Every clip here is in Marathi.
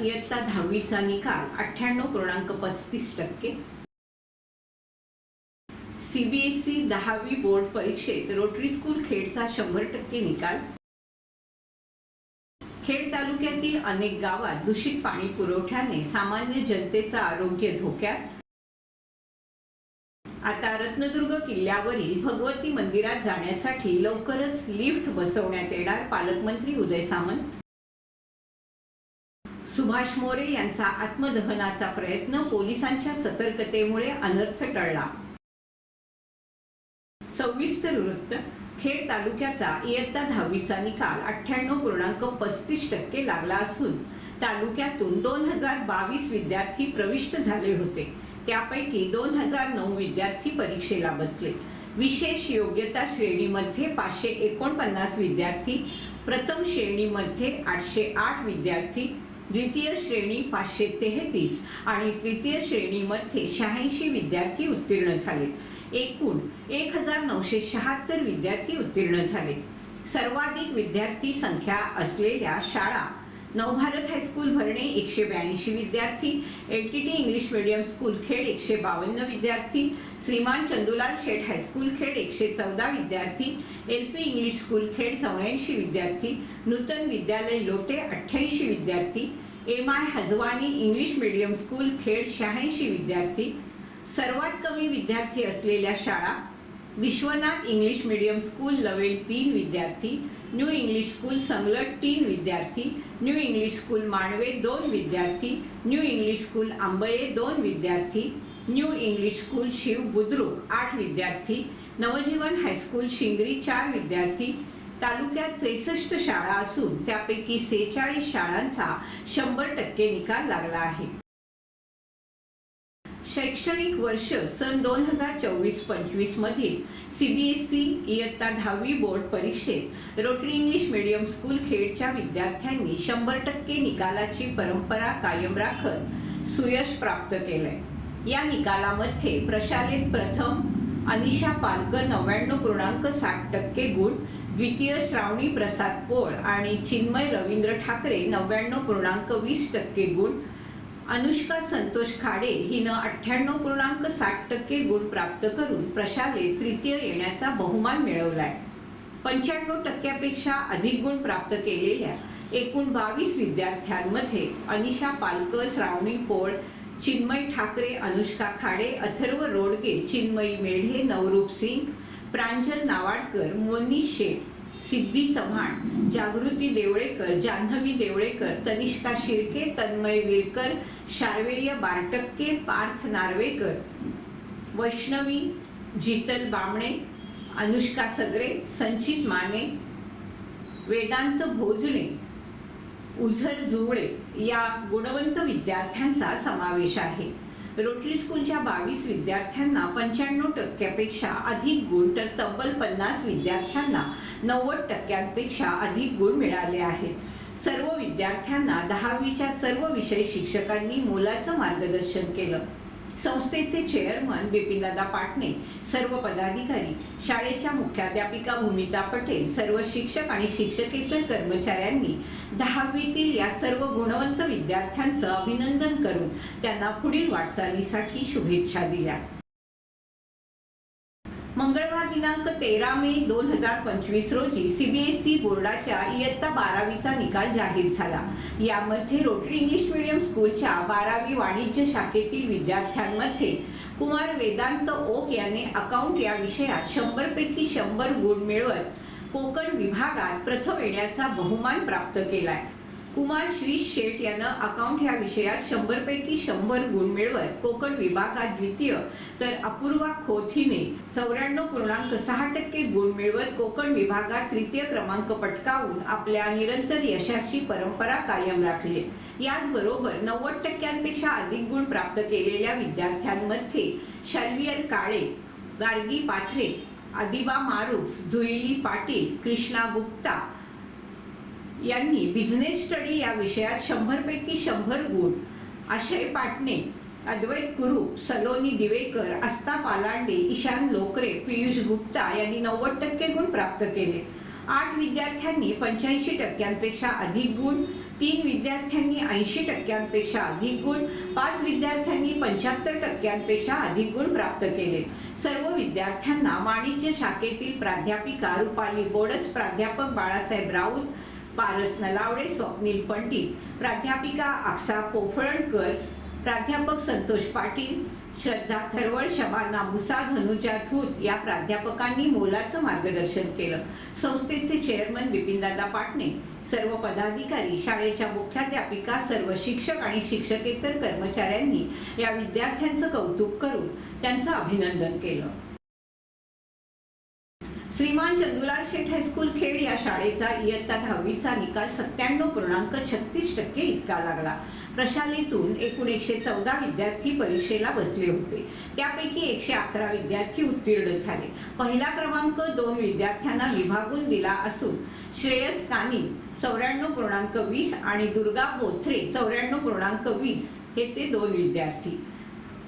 इयत्ता दहावीचा निकाल अठ्ठ्याण्णव पूर्णांक पस्तीस टक्के. सीबीएसई दहावी बोर्ड परीक्षेत रोटरी स्कूल खेडचा शंभर टक्के निकाल. खेड तालुक्यातील अनेक गावात दूषित पाणी पुरवठ्याने सामान्य जनतेचं आरोग्य धोक्यात. आता रत्नदुर्ग किल्ल्यावरील भगवती मंदिरात जाण्यासाठी लवकरच लिफ्ट बसवण्यात येणार पालकमंत्री उदय सामंत. सुभाष मोरे यांचा आत्मदहनाचा प्रयत्न पोलिसांच्या सतर्कतेमुळे अनर्थ टळला. सविस्तर वृत्त खेड तालुक्याचा इयत्ता दहावीचा निकाल अठ्ठ्याण्णव पूर्णांक पस्तीस टक्के लागला असून तालुक्यातून दोन हजार बावीस विद्यार्थी प्रविष्ट झाले होते. त्यापैकी दोन हजार नऊ विद्यार्थी परीक्षेला बसले. विशेष योग्यता श्रेणीमध्ये पाचशे एकोणपन्नास विद्यार्थी प्रथम श्रेणीमध्ये आठशे आठ विद्यार्थी द्वितीय श्रेणी पाचशे तेहतीस आणि तृतीय श्रेणीमध्ये शहाऐंशी विद्यार्थी उत्तीर्ण झाले एकूण एक हजार नऊशे शहात्तर विद्यार्थी उत्तीर्ण झाले सर्वाधिक विद्यार्थी संख्या असलेल्या शाळा नवभारत हायस्कूल भरणे एकशे ब्याऐंशी विद्यार्थी L T T English medium school Khed एकशे बावन्न विद्यार्थी श्रीमान चंदुलाल शेठ हायस्कूल खेड एकशे चौदा विद्यार्थी L P English school Khed चौऱ्याऐंशी विद्यार्थी नूतन विद्यालय लोटे अठ्ठ्याऐंशी विद्यार्थी M I Hajwani English medium school Khed शहाऐंशी विद्यार्थी सर्वात कमी विद्यार्थी असलेल्या शाळा Vishwanath English medium school Lavel तीन विद्यार्थी न्यू इंग्लिश स्कूल संगलट तीन विद्यार्थी न्यू इंग्लिश स्कूल मांडवे दोन विद्यार्थी न्यू इंग्लिश स्कूल आंबये दोन विद्यार्थी new English school Shiv Budruk आठ विद्यार्थी नवजीवन हायस्कूल शिंगरी चार विद्यार्थी तालुक्यात त्रेसष्ट शाळा असून त्यापैकी सेहेचाळीस शाळांचा शंभर टक्के निकाल लागला आहे. शैक्षणिक वर्ष सन दोन हजार चोवीस पंचवीसमधील सी बी एस ई इयत्ता दहावी बोर्ड परीक्षेत रोटरी इंग्लिश मिडियम स्कूल खेडच्या विद्यार्थ्यांनी शंभर टक्के निकालाची परंपरा कायम राखत सुयश प्राप्त केलंय. या निकालामध्ये प्रशालेत प्रथम अनिशा पालकर नव्याण्णव पूर्णांक साठ टक्के गुण द्वितीय श्रावणी प्रसाद पोळ आणि चिन्मय रवींद्र ठाकरे नव्याण्णव पूर्णांक वीस टक्के गुण अनुष्का संतोष खाडे हिनं अठ्ठ्याण्णव पूर्णांक साठ टक्के गुण प्राप्त करून प्रशाले तृतीय येण्याचा बहुमान मिळवलाय. पंच्याण्णव टक्क्यापेक्षा अधिक गुण प्राप्त केलेल्या एकूण बावीस विद्यार्थ्यांमध्ये अनिशा पालकर श्रावणी पोळ चिन्मय ठाकरे अनुष्का खाडे अथर्व रोडगे चिन्मयी मेढे नवरूप सिंग प्रांजल नावाडकर मोनी शेठ सिद्धी चव्हाण जागृती देवळेकर जान्हवी देवळेकर तनिष्का शिर्के तन्मय विरकर शार्वेय बारटक्के पार्थ नार्वेकर वैष्णवी जितल बामणे अनुष्का सगरे संचित माने वेदांत भोजणे उझर जुवळे या गुणवंत विद्यार्थ्यांचा समावेश आहे. रोटरी स्कूलच्या बावीस विद्यार्थ्यांना पंच्याण्णव टक्क्यापेक्षा अधिक गुण तर तब्बल पन्नास विद्यार्थ्यांना नव्वद टक्क्यांपेक्षा अधिक गुण मिळाले आहेत. सर्व विद्यार्थ्यांना दहावीच्या सर्व विषय शिक्षकांनी मोलाचं मार्गदर्शन केलं. संस्थेचे चेअरमन बिपिनदादा पाटणे सर्व पदाधिकारी शाळेच्या मुख्याध्यापिका भूमिता पटेल सर्व शिक्षक आणि शिक्षकेतर कर्मचाऱ्यांनी दहावीतील या सर्व गुणवंत विद्यार्थ्यांचं अभिनंदन करून त्यांना पुढील वाटचालीसाठी शुभेच्छा दिल्या. मंगळवार दिनांक तेरा मे दोन हजार पंचवीस रोजी सीबीएसई बोर्डाच्या इयत्ता बारावीचा निकाल जाहीर झाला. यामध्ये रोटरी इंग्लिश मीडियम स्कूलच्या बारावी वाणिज्य शाखेतील विद्यार्थ्यांमध्ये कुमार वेदांत ओक याने अकाउंट या विषयात शंभर पैकी शंभर गुण मिळवत कोकण विभागात प्रथम येण्याचा बहुमान प्राप्त केलाय. कुमार श्री शेठ यांना अकाउंट ह्या विषयात शंभर पैकी शंभर गुण मिळवत कोकण विभागात द्वितीय. तर अपूर्वा खोथीने चौऱ्याण्णव पूर्णांक सहा टक्के गुण मिळवत कोकण विभागात तृतीय क्रमांक पटकावून आपल्या निरंतर यशाची परंपरा कायम राखली. याचबरोबर नव्वद टक्क्यांपेक्षा अधिक गुण प्राप्त केलेल्या विद्यार्थ्यांमध्ये शर्वियल काळे गार्गी पाथरे आदिबा मारूफ जुईली पाटील कृष्णा गुप्ता यांनी बिझनेस स्टडी या विषयात शंभरपैकी शंभर गुण. अक्षय पाटणे अद्वैत गुरु सलोनी दिवेकर आस्था पालांडे ईशान लोकरे पियुष गुप्ता यांनी नव्वद टक्के गुण प्राप्त केले. आठ विद्यार्थ्यांनी पंच्याऐंशी टक्क्यांपेक्षा अधिक गुण तीन विद्यार्थ्यांनी ऐंशी टक्क्यांपेक्षा अधिक गुण पाच विद्यार्थ्यांनी पंच्याहत्तर टक्क्यांपेक्षा अधिक गुण प्राप्त केले. सर्व विद्यार्थ्यांना वाणिज्य शाखेतील प्राध्यापिका रुपाली बोडस प्राध्यापक बाळासाहेब राऊत पारस नलावडे स्वप्नील पंडित प्राध्यापिका आक्सा पोफळणकर प्राध्यापक संतोष पाटील श्रद्धा थरवळ शबाना मुसा धनुजा धूत या प्राध्यापकांनी मोलाचं मार्गदर्शन केलं. संस्थेचे चेअरमन बिपिनदादा पाटणे सर्व पदाधिकारी शाळेच्या मुख्याध्यापिका सर्व शिक्षक आणि शिक्षकेतर कर्मचाऱ्यांनी या विद्यार्थ्यांचं कौतुक करून त्यांचं अभिनंदन केलं. श्रीमान चंदुलाल शेठ हायस्कूल खेड या शाळेचा इयत्ता दहावीचा निकाल सत्त्याण्णव पूर्णांक छत्तीस टक्के इतका लागला. प्रशालेतून एकूण एकशे चौदा विद्यार्थी परीक्षेला बसले होते. त्यापैकी एकशे अकरा विद्यार्थी उत्तीर्ण झाले. पहिला क्रमांक दोन विद्यार्थ्यांना विभागून दिला असून श्रेयस कानी चौऱ्याण्णव पूर्णांक वीस आणि दुर्गा बोथरे चौऱ्याण्णव पूर्णांक वीस हे ते दोन विद्यार्थी.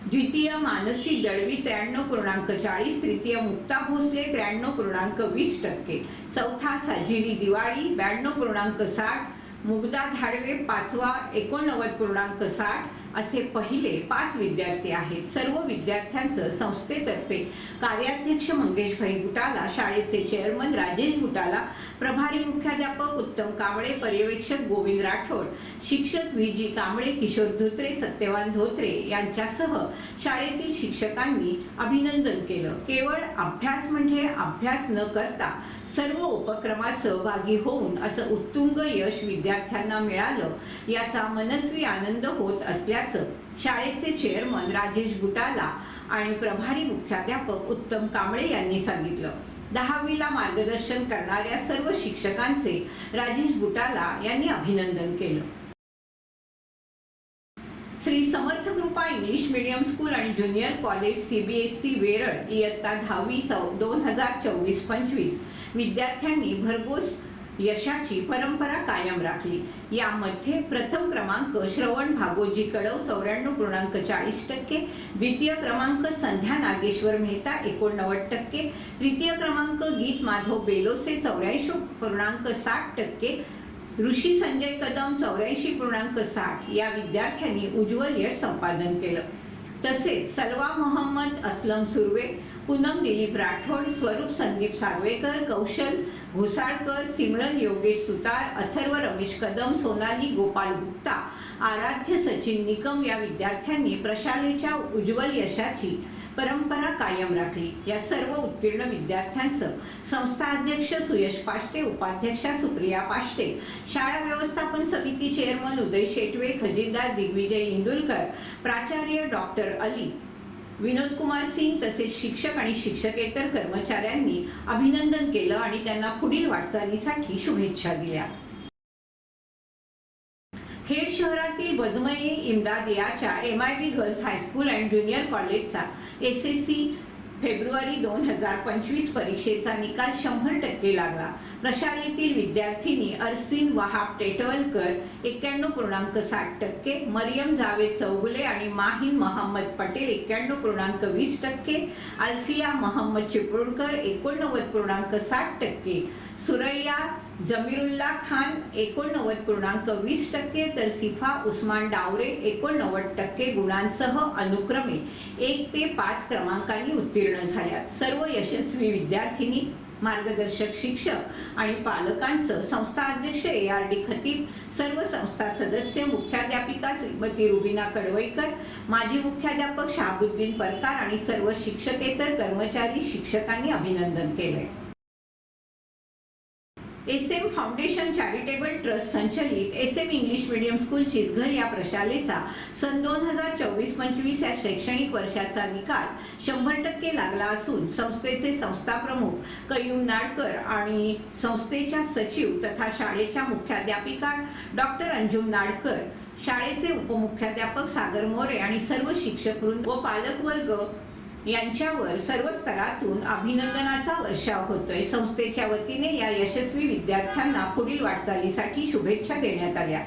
द्वितीय मानसी दळवी त्र्याण्णव पूर्णांक चाळीस तृतीय मुक्ता भोसले त्र्याण्णव पूर्णांक वीस टक्के चौथा साजिरी दिवाळी ब्याण्णव पूर्णांक साठ मुग्धा धाडवे पाचवा एकोणनव्वद पूर्णांक साठ असे पहिले पाच विद्यार्थी आहेत. सर्व विद्यार्थ्यांचं संस्थेतर्फे कार्याध्यक्ष मंगेशभाई गुटाला शाळेचे चेअरमन राजेश गुटाला प्रभारी मुख्याध्यापक उत्तम कांबळे पर्यवेक्षक गोविंद राठोड शिक्षक व्ही जी कांबळे किशोर धोत्रे सत्यवान धोत्रे यांच्यासह शाळेतील शिक्षकांनी अभिनंदन केलं. केवळ अभ्यास म्हणजे अभ्यास न करता सर्व उपक्रमात सहभागी होऊन असं उत्तुंग यश विद्यार्थ्यांना मिळालं याचा मनस्वी आनंद होत असल्याचं शाळेचे चेअरमन राजेश गुटाला आणि प्रभारी मुख्याध्यापक उत्तम कांबळे यांनी सांगितलं. दहावीला मार्गदर्शन करणाऱ्या सर्व शिक्षकांचे राजेश गुटाला यांनी अभिनंदन केलं. Shri Samarth Krupa English medium school आणि ज्युनियर कॉलेज सीबीएसई वेरळ इयत्ता दहावी चौ दोन हजार चोवीस पंचवीस. विद्यार्थ्यांनी भरघोस यशाची परंपरा कायम राखली. यामध्ये प्रथम क्रमांक श्रवण भागोजी कडव चौऱ्याण्णव पूर्णांक चाळीस टक्के द्वितीय क्रमांक संध्या नागेश्वर मेहता एकोणनव्वद टक्के तृतीय क्रमांक गीत माधव बेलोसे चौऱ्याऐंशी पूर्णांक साठ टक्के ऋषी संजय कदम चौऱ्याऐंशी पूर्णांक साठ या विद्यार्थ्यांनी उज्ज्वल यश संपादन केलं. तसेच सलवा मोहम्मद असलम सुर्वे पूनम दिलीप राठोड स्वरूप संदीप साळवेकर कौशल घोसाळकर सिमरन योगेश सुतार अथर्व रमेश कदम सोनाली गोपाल गुप्ता आराध्य सचिन निकम या विद्यार्थ्यांनी प्रशालेच्या उज्ज्वल यशाची परंपरा कायम राखली. या सर्व उत्तीर्ण विद्यार्थ्यांचं संस्था अध्यक्ष सुयश पाष्टे उपाध्यक्षा सुप्रिया पाष्टे शाळा व्यवस्थापन समिती चेअरमन उदय शेटवे खजिनदार दिग्विजय इंदुलकर प्राचार्य डॉक्टर अली विनोद कुमार सिंग तसेच शिक्षक आणि शिक्षकेतर कर्मचाऱ्यांनी अभिनंदन केलं आणि त्यांना पुढील वाटचालीसाठी शुभेच्छा दिल्या. खेड शहरातील बजमये इमदाद याच्या M I B girls high school and junior कॉलेजचा एस एस सी फेब्रुवारी दोन हजार पंचवीस परीक्षेचा निकाल शंभर टक्के लागला. प्रशालेतील विद्यार्थिनी अर्सिन वहाब टेटवलकर एक्क्याण्णव पूर्णांक साठ टक्के मरियम जावेद चौगुले आणि माहीन मोहम्मद पटेल एक्क्याण्णव पूर्णांक वीस टक्के अल्फिया मोहम्मद चिपळूणकर एकोणनव्वद पूर्णांक साठ टक्के सुरैया जमीरुल्ला खान एकोणनव्वद पूर्णांक वीस टक्के तर सिफा उस्मान डावरे एकोणनव्वद टक्के गुणांसह अनुक्रमे एक ते पाच क्रमांकांनी उत्तीर्ण झाल्या सर्व यशस्वी विद्यार्थिनी मार्गदर्शक शिक्षक आणि पालकांचं संस्था अध्यक्ष ए आर डी खतीब सर्व संस्था सदस्य मुख्याध्यापिका श्रीमती रुबिना कडवईकर माजी मुख्याध्यापक शहाबुद्दीन परकार आणि सर्व शिक्षकेतर कर्मचारी शिक्षकांनी अभिनंदन केलंय. S M foundation charitable trust संचलित S M English medium school Chisghar या प्रशालेचा सन दोन हजार चोवीस पंचवीस या शैक्षणिक वर्षाचा निकाल शंभर टक्के लागला असून संस्थेचे संस्थाप्रमुख कयूम नाडकर आणि संस्थेच्या सचिव तथा शाळेच्या मुख्याध्यापिका डॉक्टर अंजुम नाडकर शाळेचे उपमुख्याध्यापक सागर मोरे आणि सर्व शिक्षक वृंद व पालकवर्ग यांच्यावर सर्व स्तरातून अभिनंदनाचा वर्षाव होतोय. संस्थेच्या वतीने या यशस्वी विद्यार्थ्यांना पुढील वाटचालीसाठी शुभेच्छा देण्यात आल्या.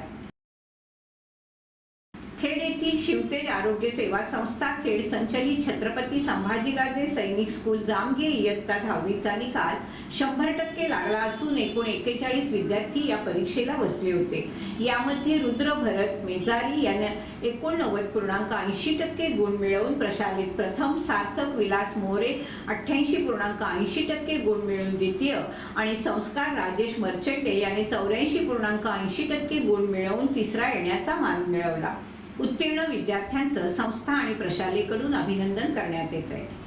खेड येथील शिवतेज आरोग्य सेवा संस्था खेड संचलित छत्रपती संभाजीराजे सैनिक स्कूल जामगे इयत्ता दहावीचा निकाल शंभर टक्के लागला असून एकूण एकेचाळीस विद्यार्थी या परीक्षेला बसले होते. यामध्ये रुद्र भरत मेजारी याने एकोणनव्वद पूर्णांक ऐंशी टक्के गुण मिळवून प्रशालेत प्रथम सार्थक विलास मोरे अठ्ठ्याऐंशी पूर्णांक ऐंशी टक्के गुण मिळवून द्वितीय आणि संस्कार राजेश मर्चंडे याने चौऱ्याऐंशी पूर्णांक ऐंशी टक्के गुण मिळवून तिसरा येण्याचा मान मिळवला. उत्तीर्ण विद्यार्थ्यांचं संस्था आणि प्रशालेकडून अभिनंदन करण्यात येत आहे.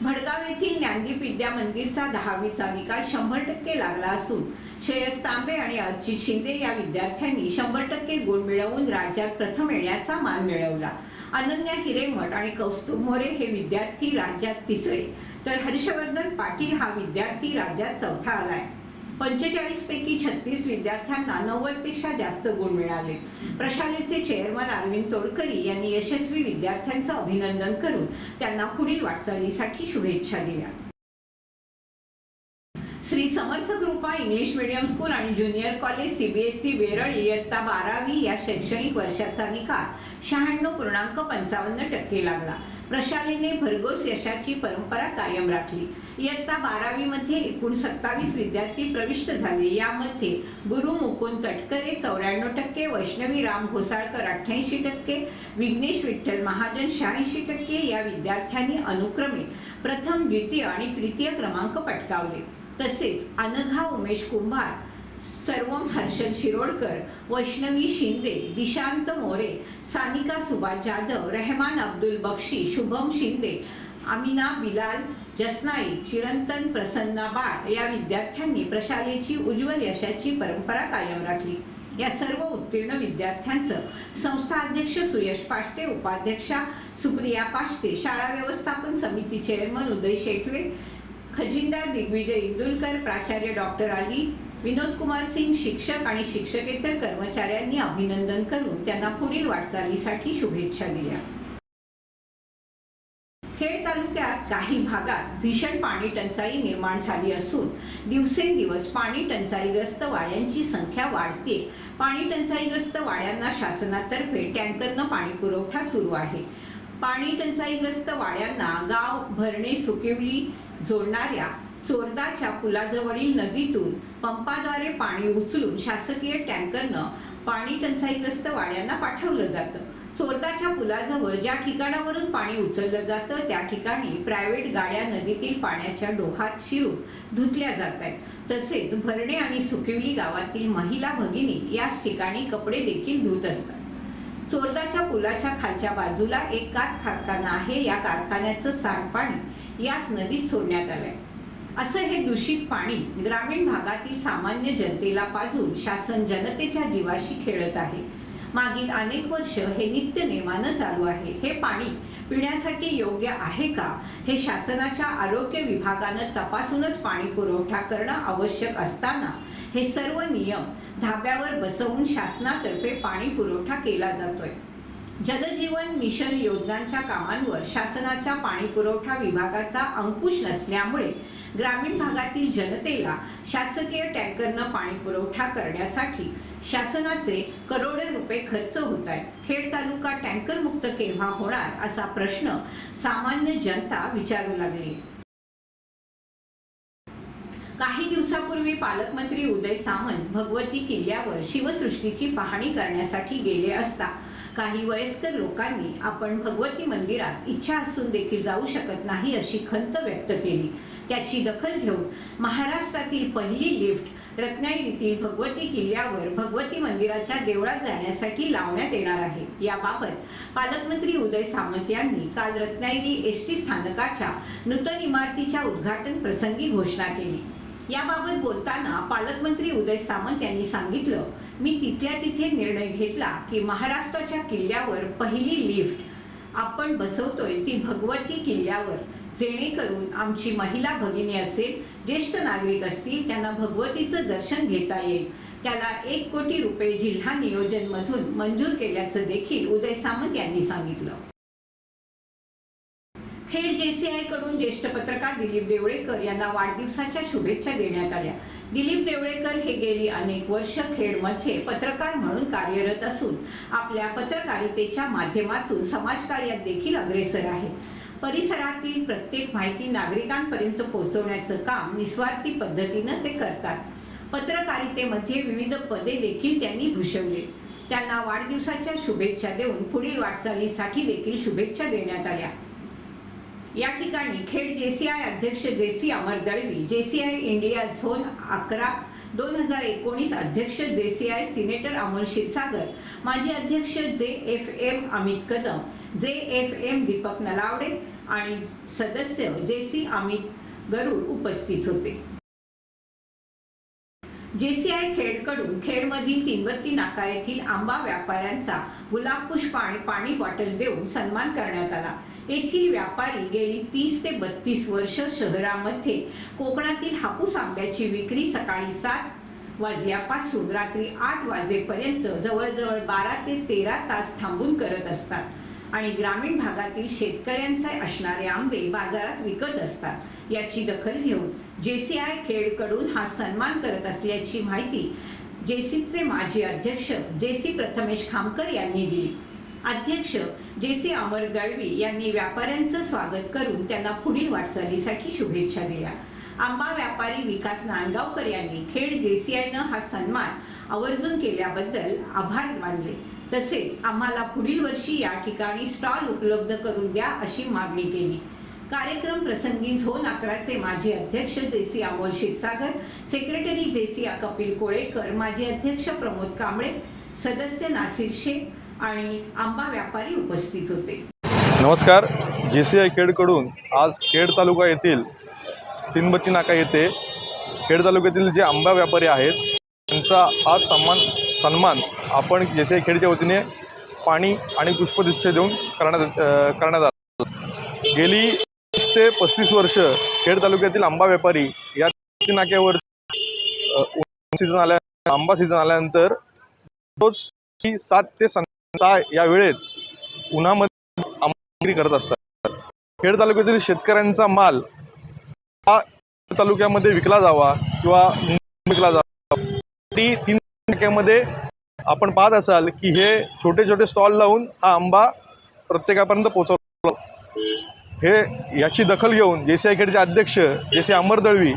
भडगाव येथील ज्ञानदीप विद्या मंदिरचा दहावीचा निकाल शंभर टक्के लागला असून श्रेयस तांबे आणि अर्चित शिंदे या विद्यार्थ्यांनी शंभर टक्के गुण मिळवून राज्यात प्रथम येण्याचा मान मिळवला. अनन्या हिरेमठ आणि कौस्तुभ मोरे हे विद्यार्थी राज्यात तिसरे. तर हर्षवर्धन पाटील हा विद्यार्थी राज्यात चौथा आलाय. पंचेचाळीस पैकी छत्तीस विद्यार्थ्यांना नव्वदपेक्षा जास्त गुण मिळाले. प्रशालेचे चेअरमन अरविंद तोडकरी यांनी यशस्वी विद्यार्थ्यांचं अभिनंदन करून त्यांना पुढील वाटचालीसाठी शुभेच्छा दिल्या. Shri Samarth Krupa English medium school आणि ज्युनियर कॉलेज सीबीएसई वेरळ इयत्ता बारावी या शैक्षणिक वर्षाचा निकाल शहाण्णव पूर्णांक पंचावन्न टक्के लागला. प्रशालेने भरघोस यशाची परंपरा कायम राखली. इयत्ता बारावीमध्ये एकूण सत्तावीस विद्यार्थी प्रविष्ट झाले. यामध्ये गुरु मुकुंद तटकरे चौऱ्याण्णव टक्के वैष्णवी राम घोसाळकर अठ्ठ्याऐंशी टक्के विघ्नेश विठ्ठल महाजन शहाऐंशी टक्के या विद्यार्थ्यांनी अनुक्रमे प्रथम द्वितीय आणि तृतीय क्रमांक पटकावले. तसेच अनघा उमेश कुंभार सर्वम हर्षल शिरोडकर वैष्णवी शिंदे दिशांत मोरे सानिका सुभाष जाधव रहमान अब्दुल बक्षी शुभम शिंदे अमिना बिलाल जसनाई चिरंतन प्रसन्ना बाळ या विद्यार्थ्यांनी प्रशालेची उज्ज्वल यशाची परंपरा कायम राखली. या सर्व उत्तीर्ण विद्यार्थ्यांचं संस्था अध्यक्ष सुयश पाष्टे उपाध्यक्षा सुप्रिया पाष्टे शाळा व्यवस्थापन समिती चेअरमन उदय शेटवे खजिनदार दिग्विजय इंदुलकर प्राचार्य डॉक्टर अली विनोद कुमार सिंग शिक्षक आणि शिक्षकेतर कर्मचाऱ्यांनी अभिनंदन करून त्यांना पुढील वाटचालीसाठी शुभेच्छा दिल्या. खेड तालुक्यात काही भागात भीषण पाणी टंचाई निर्माण झाली असून दिवसेंदिवस पाणी टंचाईग्रस्त वाड्यांची संख्या वाढते. पाणी टंचाईग्रस्त वाड्यांना शासनातर्फे टँकरनं पाणी पुरवठा सुरू आहे. पाणी टंचाईग्रस्त वाड्यांना गाव भरणे सुकिवली जोडणाऱ्या चोरदाच्या पुलाजवळील नदीतून पंपाद्वारे पाणी उचलून शासकीय टँकरनं पाणी टंचाईग्रस्त वाड्यांना पाठवलं जातं. चोरदाच्या पुलाजवळ ज्या ठिकाणावरून पाणी उचललं जातं त्या ठिकाणी प्रायव्हेट गाड्या नदीतील पाण्याच्या डोहात शिरून धुतल्या जात आहेत. तसेच भरणे आणि सुकिवली गावातील महिला भगिनी याच ठिकाणी कपडे देखील धुत असतात. चोरदाच्या पुलाच्या खालच्या बाजूला एक कात कारखाना आहे. या कारखान्याचं सांडपाणी याच नदीत सोडण्यात आलंय. असं हे दूषित पाणी ग्रामीण भागातील सामान्य जनतेला पाजून शासन जनतेच्या जीवाशी खेळत आहे. मागील अनेक वर्ष हे नित्य नेमानं चालू आहे. हे पाणी पिण्यासाठी योग्य आहे का? हे शासनाच्या आरोग्य विभागानं तपासूनच पाणी पुरवठा करणं आवश्यक असताना हे सर्व नियम धाब्यावर बसवून शासनातर्फे पाणी पुरवठा केला जातोय. जलजीवन मिशन योजनांच्या कामांवर शासनाच्या पाणी पुरवठा विभागाचा अंकुश नसल्यामुळे ग्रामीण भागातील जनतेला शासकीय टँकरनं पाणी पुरवठा करण्यासाठी शासनाचे करोडो रुपये खर्च होत आहेत. खेड तालुका टँकर मुक्त केव्हा होणार असा प्रश्न सामान्य जनता विचारू लागली. काही दिवसापूर्वी पालकमंत्री उदय सामंत भगवती किल्ल्यावर शिवसृष्टीची पाहणी करण्यासाठी गेले असता काही वयस्कर लोकांनी आपण भगवती मंदिरात इच्छा असून देखील जाऊ शकत नाही अशी खंत व्यक्त केली. त्याची दखल घेऊन महाराष्ट्रातील पहिली लिफ्ट रत्नागिरीतील भगवती किल्ल्यावर भगवती मंदिराच्या देवळात जाण्यासाठी लावण्यात येणार आहे. याबाबत पालकमंत्री उदय सामंत यांनी काल रत्नागिरी एस टी स्थानकाच्या नूतन इमारतीच्या उद्घाटन प्रसंगी घोषणा केली. याबाबत बोलताना पालकमंत्री उदय सामंत यांनी सांगितलं मी तिथल्या तिथे निर्णय घेतला की महाराष्ट्राच्या किल्ल्यावर पहिली लिफ्ट आपण बसवतोय ती भगवती किल्ल्यावर. जेणेकरून आमची महिला भगिनी असेल ज्येष्ठ नागरिक असतील त्यांना भगवतीचं दर्शन घेता येईल. त्याला एक कोटी रुपये जिल्हा नियोजनमधून मंजूर केल्याचं देखील उदय सामंत यांनी सांगितलं. खेड जेसीआयकडून ज्येष्ठ पत्रकार दिलीप देवळेकर यांना वाढदिवसाच्या शुभेच्छा देण्यात आल्या. दिलीप देवळेकर हे गेली अनेक वर्ष खेडमध्ये पत्रकार म्हणून कार्यरत असून आपल्या पत्रकारितेच्या माध्यमातून समाजकार्यात देखील अग्रेसर आहेत परिसरातील प्रत्येक माहिती नागरिकांपर्यंत पोहोचवण्याचं काम निस्वार्थी पद्धतीनं ते करतात. पत्रकारितेमध्ये विविध पदे देखील त्यांनी भूषवली. त्यांना वाढदिवसाच्या शुभेच्छा देऊन पुढील वाटचालीसाठी देखील शुभेच्छा देण्यात आल्या. या ठिकाणी खेड जे सी आय अध्यक्ष JC Amar Dalvi J C I India zone अकरा दोन हजार एकोणीस अध्यक्ष J C I senator Amol Kshirsagar माजी अध्यक्ष जे एफ एम अमित कदम जे एफ एम दीपक नलावडे आणि सदस्य जेसी अमित गरुड उपस्थित होते. जेसीआय खेडकडून खेडमधील तीनबत्ती नाका येथील आंबा व्यापाऱ्यांचा गुलाब पुष्प आणि पाणी बॉटल देऊन सन्मान करण्यात आला. येथील व्यापारी गेली तीस ते बत्तीस वर्ष शहरामध्ये कोकणातील हापूस आंब्याची विक्री सकाळी सात वाजल्यापासून रात्री आठ वाजेपर्यंत जवळजवळ बारा ते तेरा तास थांबून करत असतात. आणि ग्रामीण भागातील शेतकऱ्यांचे असणारे आंबे बाजारात विकत असतात. याची दखल घेऊन जेसीआय खेडकडून हा सन्मान करत असल्याची माहिती जेसीचे माजी अध्यक्ष जेसी प्रथमेश खामकर यांनी दिली. अध्यक्ष जेसी अमर दळवी यांनी व्यापाऱ्यांचं स्वागत करून त्यांना पुढील वाटचालीसाठी शुभेच्छा दिल्या. आंबा व्यापारी विकास नांदगावकर यांनी खेड जेसीआयनं हा सन्मान आवर्जून केल्याबद्दल आभार मानले. तसेच आम्हाला पुढील वर्षी या ठिकाणी स्टॉल उपलब्ध करून द्या अशी मागणी केली. कार्यक्रम प्रसंगी झोन अकराचे माजी अध्यक्ष JC Amol Kshirsagar secretary JC Kapil Kolekar माजी अध्यक्ष प्रमोद कांबळे सदस्य नासिर शेख आणि आंबा व्यापारी उपस्थित होते. नमस्कार. जे सी आय खेडकडून आज खेड तालुका येथील तीनबत्ती नाका येथे खेड तालुक्यातील जे आंबा व्यापारी आहेत त्यांचा हा सन्मान सन्मान आपण जे खेडच्या वतीने पाणी आणि पुष्पगुच्छ देऊन करण्यात करण्यात आला. गेली तीस ते पस्तीस वर्ष खेड तालुक्यातील आंबा व्यापारी या नाक्यावर सीझन आल्या आंबा सीझन आल्यानंतर रोज सात ते सहा या वेळेत उन्हामध्ये विक्री करत असतात. खेड तालुक्यातील शेतकऱ्यांचा माल हा तालुक्यामध्ये विकला जावा किंवा विकला जावा. ती तीन टक्क्यामध्ये आपण पाहत असाल की हे छोटे छोटे स्टॉल लावून हा आंबा प्रत्येकापर्यंत पोहोचवला. हे याची दखल घेऊन जे सी आय खेडचे अध्यक्ष जे सी अमर दळवी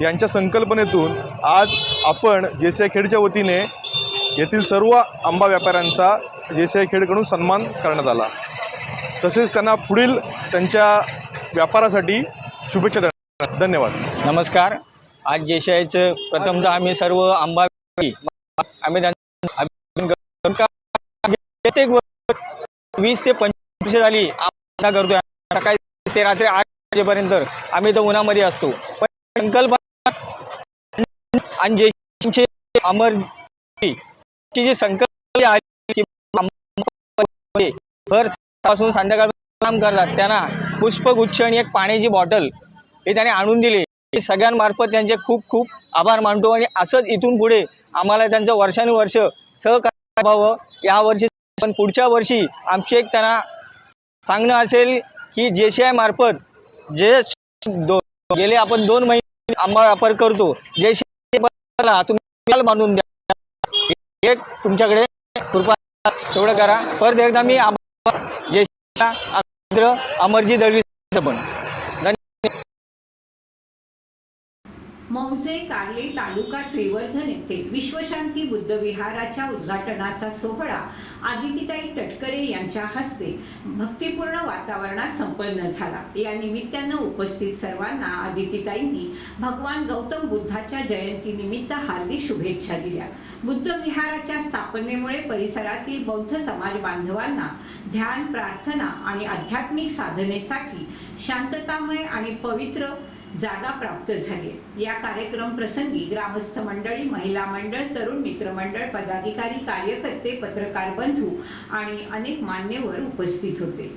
यांच्या संकल्पनेतून आज आपण जे सी आय खेडच्या वतीने येथील सर्व आंबा व्यापाऱ्यांचा जे सी आय खेडकडून सन्मान करण्यात आला. तसेच त्यांना पुढील त्यांच्या व्यापारासाठी शुभेच्छा देण्यात धन्यवाद. नमस्कार. आज जेशाईचं प्रथमतः आम्ही सर्व आंबा आम्ही त्यांचं अभिनंदन करतो का प्रत्येक वीस ते पंचवीस झाली. आंबा करतोय. सकाळी ते रात्री आठ वाजेपर्यंत आम्ही तर उन्हामध्ये असतो. पण संकल्प आणि अमर जी संकल्पना आली की पासून संध्याकाळ काम करतात. त्यांना पुष्पगुच्छ आणि एक पाण्याची बॉटल हे त्याने आणून दिले. सगळ्यांमार्फत त्यांचे खूप खूप आभार मानतो आणि असंच इथून पुढे आम्हाला त्यांचं वर्षानुवर्ष सहकार्य व्हावं. या वर्षी पण पुढच्या वर्षी आमची एक त्यांना सांगणं असेल की जे सी आय मार्फत जे दो गेले आपण दोन महिने आंबा वापर करतो. जे तुम्ही बांधून द्या. एक तुमच्याकडे कृपा तेवढं करा. परत एकदा मी आंबा जे अमरजी दळवी पण मौजे कार्ले तालुका श्रीवर्धन येथे विश्वशांती बुद्ध विहाराच्या उद्घाटनाचा सोहळा आदितीताई तटकरे यांच्या हस्ते भक्तिपूर्ण वातावरणात संपन्न झाला. या निमित्तानं उपस्थित सर्वांना आदितीताईंनी भगवान गौतम बुद्धाच्या जयंतीनिमित्त हार्दिक शुभेच्छा दिल्या. बुद्ध विहाराच्या स्थापनेमुळे परिसरातील बौद्ध समाज बांधवांना ध्यान प्रार्थना आणि आध्यात्मिक साधनेसाठी शांततामय आणि पवित्र जागा प्राप्त झाली. या कार्यक्रम प्रसंगी ग्रामस्थ मंडळी महिला मंडळ तरुण मित्र मंडळ पदाधिकारी कार्यकर्ते पत्रकार बंधू आणि अनेक मान्यवर उपस्थित होते.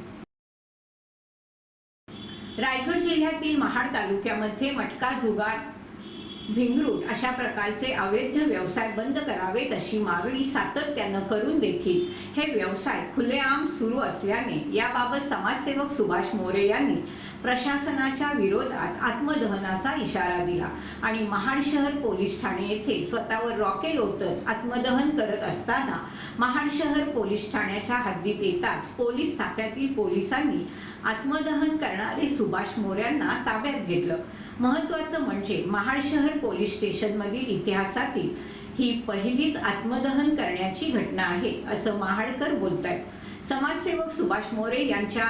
रायगड जिल्ह्यातील महाड तालुक्यामध्ये मटका जुगार भिंगरूट अशा प्रकारचे अवैध व्यवसाय बंद करावेत अशी मागणी सातत्यानं करून देखील हे व्यवसाय खुलेआम सुरू असल्याने याबाबत समाजसेवक सुभाष मोरे यांनी प्रशासनाच्या विरोधात आत्मदहनाचा इशारा दिला आणि महाड शहर पोलीस ठाणे येथे स्वतःवर रॉकेल ओतत आत्मदहन करत असताना महाड शहर पोलीस ठाण्याच्या हद्दीत येताच पोलीस ताफ्यातील पोलिसांनी आत्मदहन करणारे सुभाष मोऱ्यांना ताब्यात घेतलं. महत्वाचं म्हणजे महाड शहर पोलीस स्टेशनमधील इतिहासातील ही पहिलीच आत्मदहन करण्याची घटना आहे असं महाडकर बोलतायत. समाजसेवक सुभाष मोरे यांच्या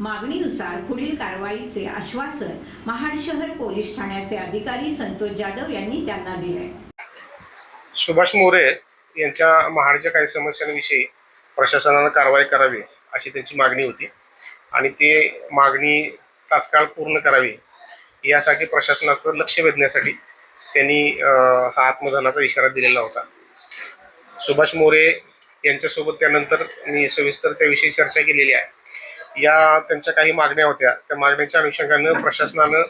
मागणीनुसार पुढील कारवाईचे आश्वासन महाड शहर पोलीस ठाण्याचे अधिकारी संतोष जाधव यांनी त्यांना दिले सुभाष मोरे यांच्या महाडच्या काही समस्यांविषयी प्रशासनानं कारवाई करावी अशी त्यांची मागणी होती. आणि ती मागणी तात्काळ पूर्ण करावी यासाठी प्रशासनाचं लक्ष वेधण्यासाठी त्यांनी हा आत्मदानाचा इशारा दिलेला होता. सुभाष मोरे यांच्यासोबत त्यानंतर मी सविस्तर त्याविषयी चर्चा केलेली आहे. या त्यांच्या काही मागण्या होत्या. त्या मागण्यांच्या अनुषंगानं प्रशासनानं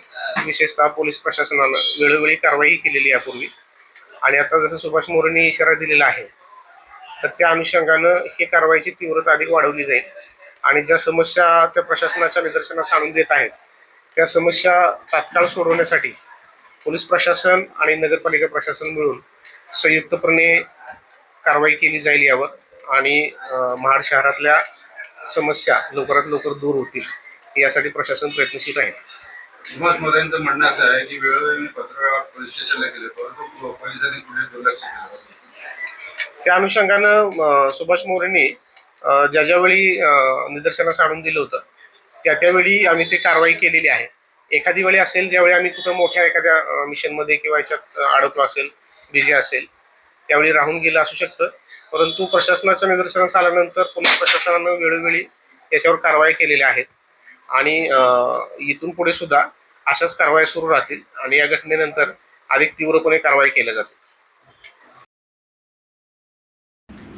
विशेषतः पोलीस प्रशासनानं वेळोवेळी कारवाई केलेली आहे यापूर्वी. आणि आता जसं सुभाष मोरेंनी इशारा दिलेला आहे तर त्या अनुषंगानं ही कारवाईची तीव्रता अधिक वाढवली जाईल. आणि ज्या समस्या त्या प्रशासनाच्या निदर्शनास आणून देत आहेत त्या समस्या तात्काळ सोडवण्यासाठी पोलीस प्रशासन आणि नगरपालिका प्रशासन मिळून संयुक्तपणे कारवाई केली जाईल यावर आणि महाड शहरातल्या समस्या लवकरात लवकर दूर होतील यासाठी प्रशासन प्रयत्नशील मोरेंचं म्हणणं असं आहे की वेळोवेळी पत्रव्यवहार पोलीस स्टेशनला केले परंतु पोलिसांनी कुठे दुर्लक्ष केलं. त्या अनुषंगानं सुभाष मोरेंनी ज्या ज्यावेळी निदर्शनास आणून दिलं होतं त्या त्यावेळी आम्ही ते कारवाई केलेली आहे. एखादी वेळी असेल ज्यावेळी आम्ही कुठं मोठ्या एखाद्या मिशनमध्ये किंवा याच्यात अडकलो असेल बिझी असेल त्यावेळी राहून गेलं असू शकतं. परंतु प्रशासनाच्या निदर्शनास आल्यानंतर पोलीस प्रशासनानं वेळोवेळी याच्यावर कारवाई केलेल्या आहेत. आणि इथून पुढे सुद्धा अशाच कारवाई सुरू राहतील आणि या घटनेनंतर अधिक तीव्रपणे कारवाई केल्या जातील.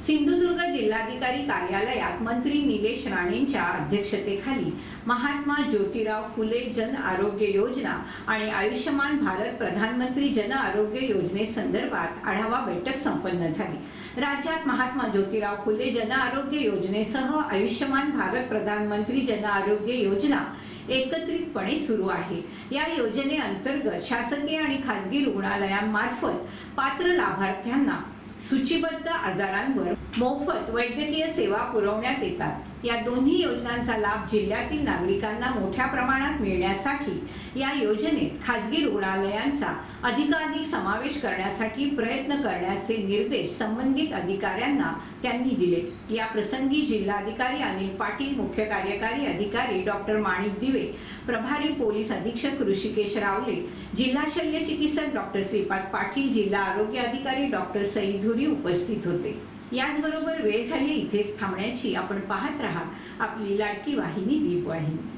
सिंधुदुर्ग जिल्हाधिकारी कार्यालयात मंत्री निलेश राणेंच्या अध्यक्षतेखाली महात्मा ज्योतिराव फुले जन आरोग्य योजना आणि आयुष्यमान भारत प्रधानमंत्री जन आरोग्य योजनेसंदर्भात आढावा बैठक संपन्न झाली. राज्यात महात्मा ज्योतिराव फुले जन आरोग्य योजनेसह आयुष्यमान भारत प्रधानमंत्री जन आरोग्य योजना एकत्रितपणे सुरू आहे. या योजनेअंतर्गत शासकीय आणि खाजगी रुग्णालयांमार्फत पात्र लाभार्थ्यांना सूचीबद्ध आजारांवर मोफत वैद्यकीय सेवा पुरवण्यात येतात. या दोन्ही योजनांचा लाभ जिल्ह्यातील नागरिकांना मोठ्या प्रमाणात मिळण्यासाठी या योजनेत खाजगी रुग्णालयांचा अधिकाधिक समावेश करण्यासाठी प्रयत्न करण्याचे निर्देश संबंधित अधिकाऱ्यांना त्यांनी दिले. या प्रसंगी जिल्हाधिकारी अनिल पाटील मुख्य कार्यकारी अधिकारी डॉक्टर माणिक दिवे प्रभारी पोलीस अधीक्षक ऋषिकेश रावले जिल्हा शल्य चिकित्सक डॉक्टर श्रीपाद पाटील जिल्हा आरोग्य अधिकारी डॉक्टर सईधुरी उपस्थित होते. याचबरोबर वेळ झाली इथेच थांबण्याची. आपण पाहत राहा. आपली लाडकी वाहिनी दीपवाहिनी.